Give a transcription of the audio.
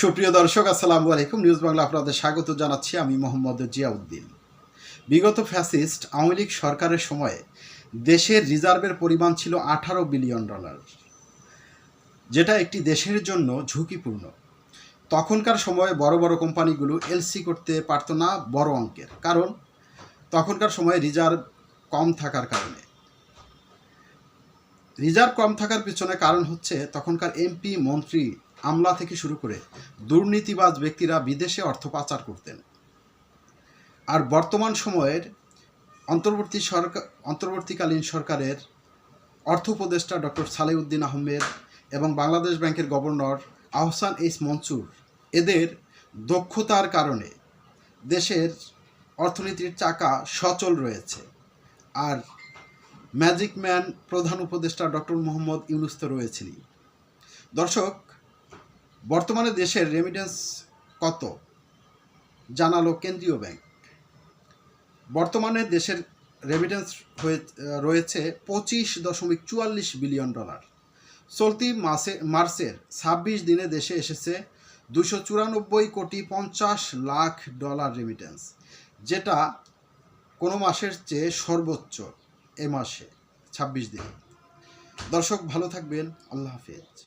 সুপ্রিয় দর্শক, আসসালামু আলাইকুম। নিউজ বাংলা আপনাদের স্বাগত জানাচ্ছি আমি মোহাম্মদ জিয়াউদ্দিন। বিগত ফ্যাসিস্ট আওয়ামী লীগ সরকারের সময়ে দেশের রিজার্ভের পরিমাণ ছিল আঠারো বিলিয়ন ডলার, যেটা একটি দেশের জন্য ঝুঁকিপূর্ণ। তখনকার সময়ে বড় বড় কোম্পানিগুলো এলসি করতে পারতো না বড় অঙ্কের, কারণ তখনকার সময়ে রিজার্ভ কম থাকার কারণে। রিজার্ভ কম থাকার পিছনে কারণ হচ্ছে তখনকার এমপি মন্ত্রী আমলা থেকে শুরু করে দুর্নীতিবাজ ব্যক্তিরা বিদেশে অর্থ পাচার করতেন। আর বর্তমান সময়ের অন্তর্বর্তী সরকার, অন্তর্বর্তীকালীন সরকারের অর্থ উপদেষ্টা ডক্টর সালেউদ্দিন আহমেদ এবং বাংলাদেশ ব্যাংকের গভর্নর আহসান এইস মনসুর এদের দক্ষতার কারণে দেশের অর্থনীতির চাকা সচল রয়েছে। আর ম্যাজিক ম্যান প্রধান উপদেষ্টা ডক্টর মোহাম্মদ ইউনুস তো রয়েছেনই। দর্শক বর্তমানে দেশের রেমিটেন্স কত? জানালো কেন্দ্রীয় ব্যাংক। বর্তমানে দেশের রেমিটেন্স হয়ে, রয়েছে পঁচিশ দশমিক চুয়াল্লিশ বিলিয়ন ডলার। চলতি মাসে, মার্চের ছাব্বিশ দিনে দেশে এসেছে দুশো চুরানব্বই কোটি পঞ্চাশ লাখ ডলার রেমিটেন্স যেটা কোনো মাসের চেয়ে সর্বোচ্চ এ মাসে, ছাব্বিশ দিনে। দর্শক, ভালো থাকবেন। আল্লাহ হাফিজ।